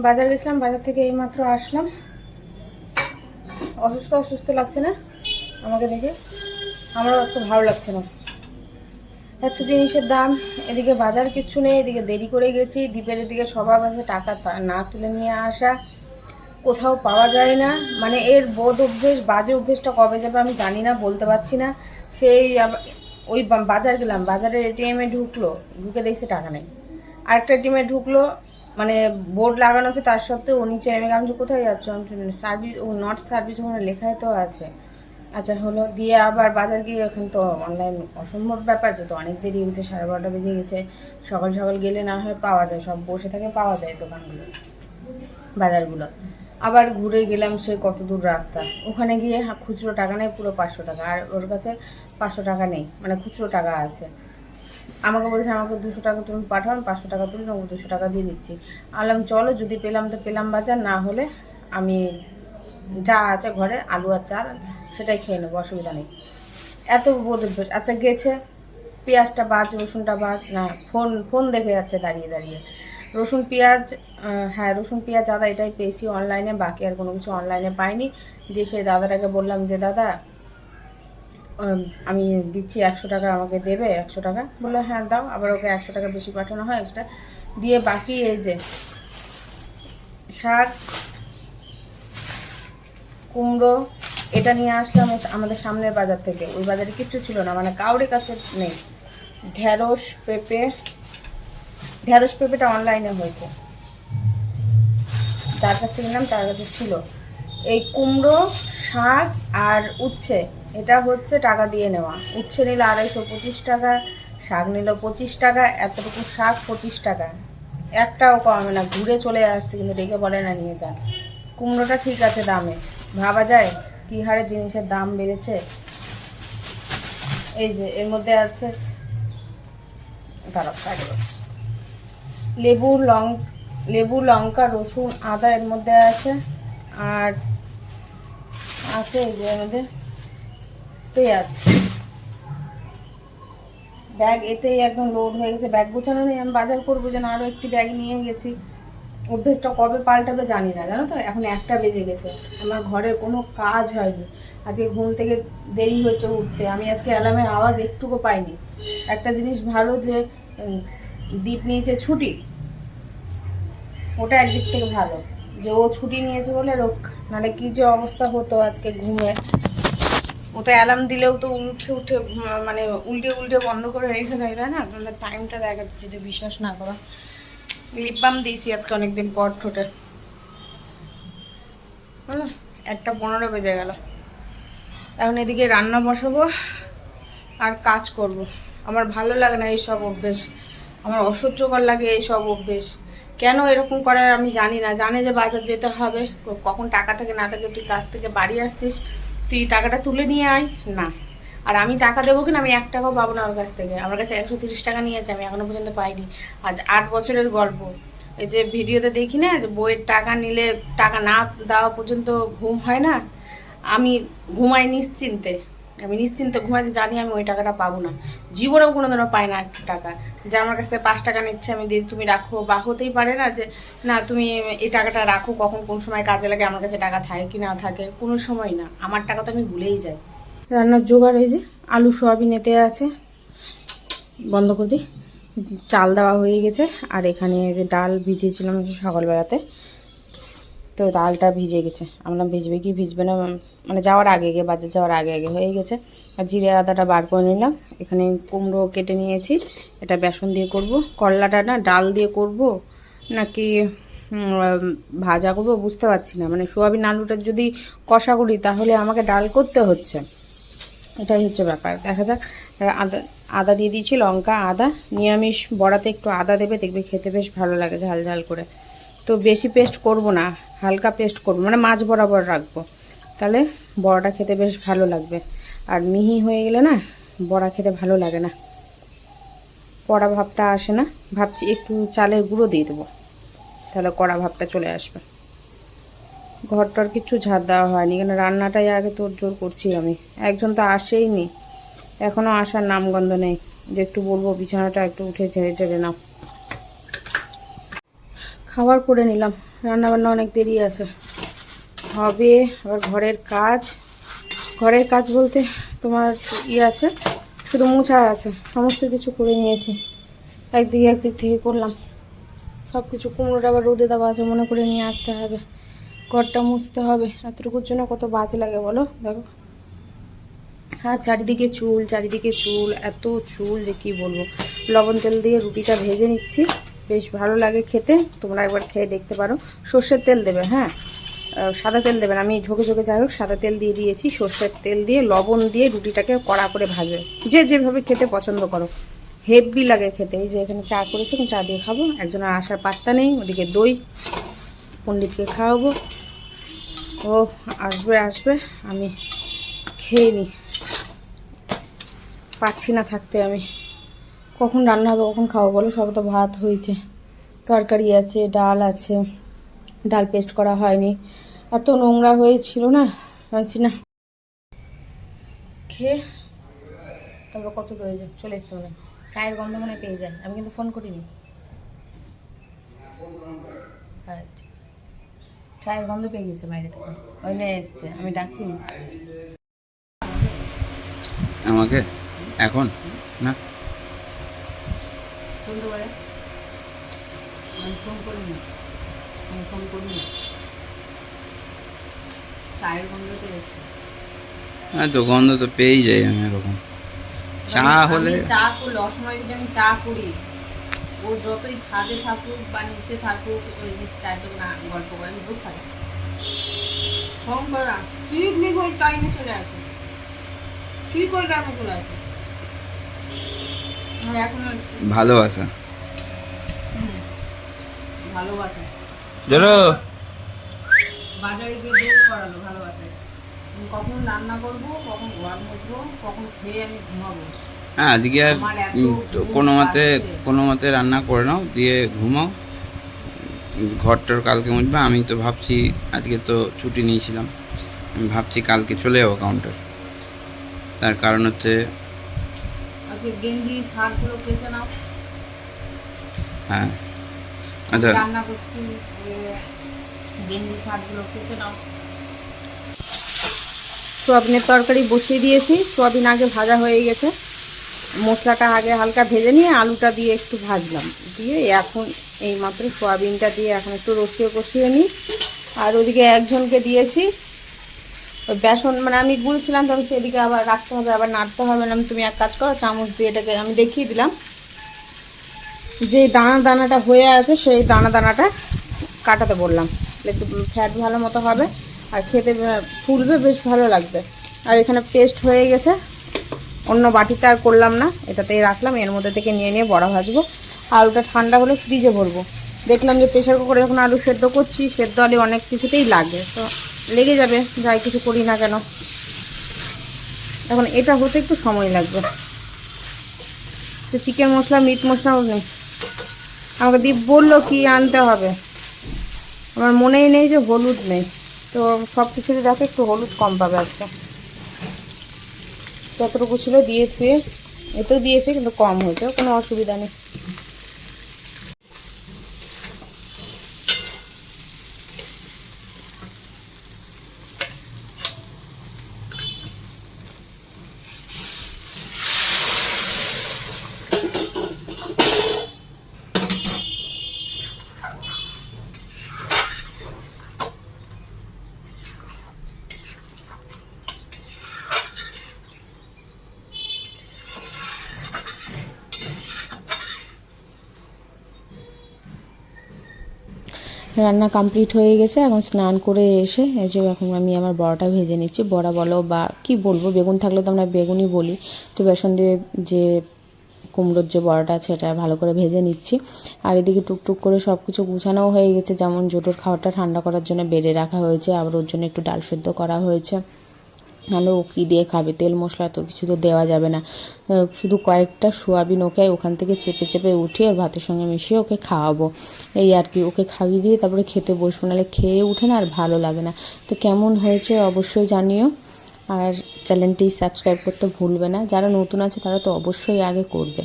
বাজার গেছিলাম, বাজার থেকে এইমাত্র আসলাম। অসুস্থ অসুস্থ লাগছে না? আমাকে দেখে। আমারও আজকে ভালো লাগছে না। এত জিনিসের দাম, এদিকে বাজার কিচ্ছু নেই, এদিকে দেরি করে গেছি। দ্বীপের এদিকে স্বভাব আছে, টাকা না তুলে নিয়ে আসা। কোথাও পাওয়া যায় না। মানে এর বোধ অভ্যেস, বাজে অভ্যেসটা কবে যাবে আমি জানি না, বলতে পারছি না। সেই ওই বাজার গেলাম, বাজারে এটিএমে ঢুকলো, ঢুকে দেখছি টাকা নেই। আরেকটা এটিএমে ঢুকলো মানে বোর্ড লাগানো আছে, তার সত্ত্বেও ও নিচে আমি আমি কোথায় যাচ্ছ? আমি সার্ভিস ও নট সার্ভিস ওখানে লেখাই তো আছে। আচ্ছা হলো, দিয়ে আবার বাজার গিয়ে এখন তো অনলাইন অসম্ভব ব্যাপার, যেহেতু অনেক দেরি হয়েছে সাড়ে বারোটা বেজে গেছে, সকাল সকাল গেলে না হয় পাওয়া যায়, সব বসে থাকে পাওয়া যায় দোকানগুলো, বাজারগুলো। আবার ঘুরে গেলাম সে কত দূর রাস্তা, ওখানে গিয়ে হা- খুচরো টাকা নেই, পুরো পাঁচশো টাকা, আর ওর কাছে পাঁচশো টাকা নেই মানে খুচরো টাকা আছে। আমাকে বলছে, আমাকে দুশো টাকা তুমি পাঠাও, আমি পাঁচশো টাকা তুলে তোমাকে দুশো টাকা দিয়ে দিচ্ছি। আলাম চলো, যদি পেলাম তো পেলাম বাজার, না হলে আমি যা আছে ঘরে, আলু আর চাল, সেটাই খেয়ে নেব, অসুবিধা নেই। এত বোধ। আচ্ছা গেছে। পেঁয়াজটা বাজ, রসুনটা বাজ, না, ফোন ফোন দেখে যাচ্ছে দাঁড়িয়ে দাঁড়িয়ে। রসুন, পেঁয়াজ হ্যাঁ রসুন, পেঁয়াজ দাদা এটাই পেয়েছি অনলাইনে, বাকি আর কোনো কিছু অনলাইনে পাইনি। দিয়ে সেই দাদাটাকে বললাম যে, দাদা আমি দিচ্ছি একশো টাকা, আমাকে দেবে একশো টাকা। বলল হ্যাঁ দাও। আবার ওকে একশো টাকা বেশি পাঠানো হয় টাকা দিয়ে বাকি এই যে শাক, কুমড়ো, এটা নিয়ে আসলাম আমাদের সামনের বাজার থেকে। ওই বাজারে কিচ্ছু ছিল না মানে কাউরের কাছে নেই। ঢ্যাঁড়স পেঁপে ঢ্যাঁড়স পেঁপেটা অনলাইনে হয়েছে। যার কাছ থেকে নিলাম, তার কাছে ছিল। এই কুমড়ো, শাক আর উচ্ছে। এটা হচ্ছে টাকা দিয়ে নেওয়া। উচ্ছে নিল আড়াইশো পঁচিশ টাকা, শাক নিল পঁচিশ টাকা, এতটুকু শাক পঁচিশ টাকা। একটাও কমে না, ঘুরে চলে আসছে, কিন্তু ডেকে বলে, না, নিয়ে যান কুমড়োটা ঠিক আছে দামে। ভাবা যায় কী হারে জিনিসের দাম বেড়েছে? এই যে, এর মধ্যে আছে, দাঁড়াও লেবু, লং, লেবু, লঙ্কা, রসুন, আদা এর মধ্যে আছে, আর আছে এই যে এর মধ্যে পেঁয়াজ ব্যাগ এতেই একদম লোড হয়ে গেছে। ব্যাগ গোছানো নেই, আমি বাজার করব যেন আরও একটি ব্যাগ নিয়ে গেছি। অভ্যেসটা কবে পাল্টাবে জানি না, জানো তো? এখন একটা বেজে গেছে। আমার ঘরের কোনো কাজ হয়নি। আজকে ঘুম থেকে দেরি হয়েছে উঠতে। আমি আজকে অ্যালার্মের আওয়াজ একটুকু পাইনি। একটা জিনিস ভালো যে দ্বীপ নিয়েছে ছুটি, ওটা একদিক থেকে ভালো। যে ও ছুটি নিয়েছে বলে রক্ষা নাহলে কী যে অবস্থা হতো আজকে ঘুমে? ও তো অ্যালার্ম দিলেও তো উঠে উঠে মানে উল্টে উল্টে বন্ধ করে রেখে দেয়, তাই না? আপনাদের টাইমটা দেখা যদি বিশ্বাস না করো। লিপ বাম দিয়েছি আজকে অনেকদিন পর ঠোঁটে। একটা পনেরো বেজে গেল। এখন এদিকে রান্না বসাবো আর কাজ করব। আমার ভালো লাগে না এইসব অভ্যেস। আমার অসহ্যকর লাগে এইসব অভ্যেস। কেন এরকম করে আমি জানি না। জানে যে বাজার যেতে হবে। কখন টাকা থেকে না থাকে তুই কাজ থেকে বাড়ি আসছিস। তুই টাকাটা তুলে নিয়ে আয়। না। আর আমি টাকা দেবো কিনা আমি এক টাকাও পাবো না ওর কাছ থেকে। আমার কাছে একশো তিরিশ টাকা নিয়েছে, আমি এখনও পর্যন্ত পাইনি। আজ আট বছরের গল্প। এই যে ভিডিওতে দেখি না, যে বইয়ের টাকা নিলে টাকা না দেওয়া পর্যন্ত ঘুম হয় না? আমি ঘুমাই নিশ্চিন্তে। আমি নিশ্চিন্তে ঘুমাই যে জানি আমি ওই টাকাটা পাবো না। জীবনেও কোনো দিনও পাই না একটা টাকা। যে আমার কাছ থেকে পাঁচ টাকা নিচ্ছে, আমি দিয়ে তুমি রাখো। বা হতেই পারে না যে, না, তুমি এই টাকাটা রাখো, কখন কোন সময় কাজে লাগে, আমার কাছে টাকা থাকে কি না থাকে, কোনো সময় না। আমার টাকা তো আমি ভুলেই যাই। রান্নার জোগাড়, এই যে আলু, সোয়াবিন এতে আছে। বন্ধ করে দিই। চাল দেওয়া হয়ে গেছে। আর এখানে যে ডাল ভিজিয়েছিলাম সকালবেলাতে। তো ডালটা ভিজে গেছে। আমরা ভিজবে কি? ভিজবে না। মানে যাওয়ার আগে আগে, বাজার যাওয়ার আগে আগে হয়ে গেছে। আর জিরে আদাটা বার করে নিলাম। এখানে কুমড়ো কেটে নিয়েছি। এটা বেসন দিয়ে করব। করলাটা না ডাল দিয়ে করব, নাকি ভাজা করব বুঝতে পারছি না। মানে সোয়াবিন আলুটা যদি কষা করি, তাহলে আমাকে ডাল করতে হচ্ছে। এটাই হচ্ছে ব্যাপার। দেখা যাক। আদা আদা দিয়ে দিয়েছি, লঙ্কা, আদা। নিরামিষ বড়াতে একটু আদা দেবে, দেখবে খেতে বেশ ভালো লাগে ঝাল ঝাল করে। তো বেশি পেস্ট করব না। হালকা পেস্ট করব মানে মাছ বরাবর রাখব। তাহলে বড়াটা খেতে বেশ ভালো লাগবে। আর মিহি হয়ে গেলে না, বড়া খেতে ভালো লাগে না। কড়া ভাবটা আসে না, ভাবছি একটু চালের গুঁড়ো দিয়ে দেবো। তাহলে কড়া ভাবটা চলে আসবে। ঘরটার কিছু ঝাড় দেওয়া হয়নি, কেন রান্নাটাই আগে তোর জোর করছি আমি। একজন তো আসেই নি এখনও আসার নামগন্ধ নেই। যে একটু বলব, বিছানাটা একটু উঠে ঝেড়ে ঝেড়ে নাও। খাবার করে নিলাম। রান্নাবান্না অনেক দেরি আছে। হবে আবার ঘরের কাজ। ঘরের কাজ বলতে তোমার ইয়ে আছে, শুধু মোছা আছে। সমস্ত কিছু করে নিয়েছি। একদিকে একদিক থেকে করলাম। সব কিছু কুমড়োটা আবার রোদে দেওয়া আছে, মনে করে নিয়ে আসতে হবে। ঘরটা মুছতে হবে। এতটুকুর জন্য কত বাজ লাগে বলো? দেখো। হ্যাঁ চারিদিকে চুল চারিদিকে চুল, এত চুল যে কি বলব? লবণ তেল দিয়ে রুটিটা ভেজে নিচ্ছি। বেশ ভালো লাগে খেতে। তোমরা একবার খেয়ে দেখতে পারো। সর্ষের তেল দেবে হ্যাঁ? সাদা তেল দেবেন আমি ঝোঁকে ঝোঁকে যাই হোক, সাদা তেল দিয়ে দিয়েছি। সর্ষের তেল দিয়ে লবণ দিয়ে রুটিটাকে কড়া করে ভাজবে। যে যেভাবে খেতে পছন্দ করো। হেভি লাগে খেতে। এই যে এখানে চা করেছি চা দিয়ে খাব। একজনের আসার পাত্তা নেই, ওদিকে দই পণ্ডিতকে খাওয়াবো। ও, আসবে আসবে। আমি খেয়ে নিই পাচ্ছি না থাকতে আমি। কখন রান্না হবে, কখন খাব বলো? সব তো ভাত হয়েছে। তরকারি আছে, ডাল আছে। ডাল পেস্ট করা হয়নি। এত নোংরা হয়েছিল না? পাচ্ছি না। খেয়ে তারপর কত রয়েছে চলে এসছে মনে হয়। চায়ের গন্ধ মনে পেয়ে যায়। আমি কিন্তু ফোন করিনি। আচ্ছা। চায়ের গন্ধ পেয়ে গেছে বাইরে থেকে। ওই নিয়ে এসছে। আমি ডাকিনি আমাকে? এখন? না? পারে আমি ফোন করিনি আমি ফোন করিনি চায়ের গন্ধ তো এসছে হ্যাঁ তো গন্ধ তো পেয়েই যাই আমি এরকম চা হলে চা করলে অসময় যদি আমি চা করি ও যতই ছাদে থাকুক বা নিচে থাকুক ওই নিচে চায়ের দোকানে গল্প করে দুধ থাকে ফোন করা ঠিক নেই করে টাইমে চলে আসে ঠিক করে টাইমে চলে আসে আর এখন আর ভালোবাসা হুম, ভালোবাসা চলো বাজারে গিয়ে দৌড় করালো ভালোবাসায় আমি কখন রান্না করব কখন ঘর মুছবো কখন খেয়ে আমি ঘুমাবো। হ্যাঁ আজকে আর কোনো মতে কোনো মতে রান্না করে নাও দিয়ে ঘুমাও। ঘরটার কালকে মুছবে আমি তো ভাবছি আজকে তো ছুটি নিয়েছিলাম। আমি ভাবছি কালকে চলে যাব কাউন্টার তার কারণ হচ্ছে আজকে গেঞ্জি শার্টগুলো কেচে নাও। হ্যাঁ। আচ্ছা। রান্না করছি গেঞ্জি শার্টগুলো কেচে নাও। সোয়াবিনের তরকারি বসিয়ে দিয়েছি। সোয়াবিন আগে ভাজা হয়ে গেছে। মশলাটা আগে হালকা ভেজে নিয়ে আলুটা দিয়ে একটু ভাজলাম। দিয়ে এখন এই মাত্র সোয়াবিনটা দিয়ে এখন একটু রসিয়ে কষিয়ে নিই। আর ওদিকে একজনকে দিয়েছি। ওই বেসন মানে আমি বলছিলাম তবে সেদিকে আবার রাখতে হবে, আবার নাড়তে হবে। না তুমি এক কাজ করো, চামচ দিয়ে এটাকে আমি দেখিয়ে দিলাম। যে দানা দানাটা হয়ে আছে, সেই দানা দানাটা কাটাতে বললাম। একটু ফ্যাট ভালো মতো হবে, আর খেতে ফুলবে, বেশ ভালো লাগবে। আর এখানে পেস্ট হয়ে গেছে। অন্য বাটিতে আর করলাম না, এটাতেই রাখলাম। এর মধ্যে থেকে নিয়ে নিয়ে বড়া ভাজবো। আলুটা ঠান্ডা হলে ফ্রিজে ভরবো। দেখলাম যে প্রেশার কুকারে যখন আলু সেদ্ধ করছি, সেদ্ধ আলু অনেক কিছুতেই লাগে। তো লেগে যাবে, যাই কিছু করি না কেন। এখন এটা হতে একটু সময় লাগবে। তো চিকেন মশলা, মিট মশলাও নেই আমাকে দীপ বলল কি আনতে হবে। আমার মনেই নেই যে হলুদ নেই। তো সব কিছুতে দেখো একটু হলুদ কম পাবে আজকে। যতটুকু ছিল দিয়ে ধুয়ে এতেও দিয়েছে, কিন্তু কম হয়েছে, কোনো অসুবিধা নেই। রান্না কমপ্লিট হয়ে গেছে। এখন স্নান করে এসে এই যে এখন আমি আমার বড়াটা ভেজে নিচ্ছি। বড়া বলো বা কি বলব, বেগুন থাকলে তো আমরা বেগুনই বলি। তো বেসন দিয়ে যে কুমড়োর যে বড়াটা সেটা ভালো করে ভেজে নিচ্ছি। আর এদিকে টুকটুক করে সব কিছু গুছানোও হয়ে গেছে। যেমন জোটোর খাবারটা ঠান্ডা করার জন্য বেড়ে রাখা হয়েছে। আবার ওর জন্য একটু ডাল সেদ্ধ করা হয়েছে। নাহলে ও কী দিয়ে খাবে? তেল মশলা তো কিছু তো দেওয়া যাবে না। শুধু কয়েকটা সোয়াবিন ওকে ওখান থেকে চেপে চেপে উঠিয়ে আর ভাতের সঙ্গে মিশিয়ে ওকে খাওয়াবো। এই আর কি, ওকে খাইয়ে দিয়ে তারপরে খেতে বসবো। নাহলে খেয়ে উঠে না আর ভালো লাগে না। তো কেমন হয়েছে অবশ্যই জানিও। আর চ্যানেলটি সাবস্ক্রাইব করতে ভুলবে না। যারা নতুন আছে তারা তো অবশ্যই আগে করবে।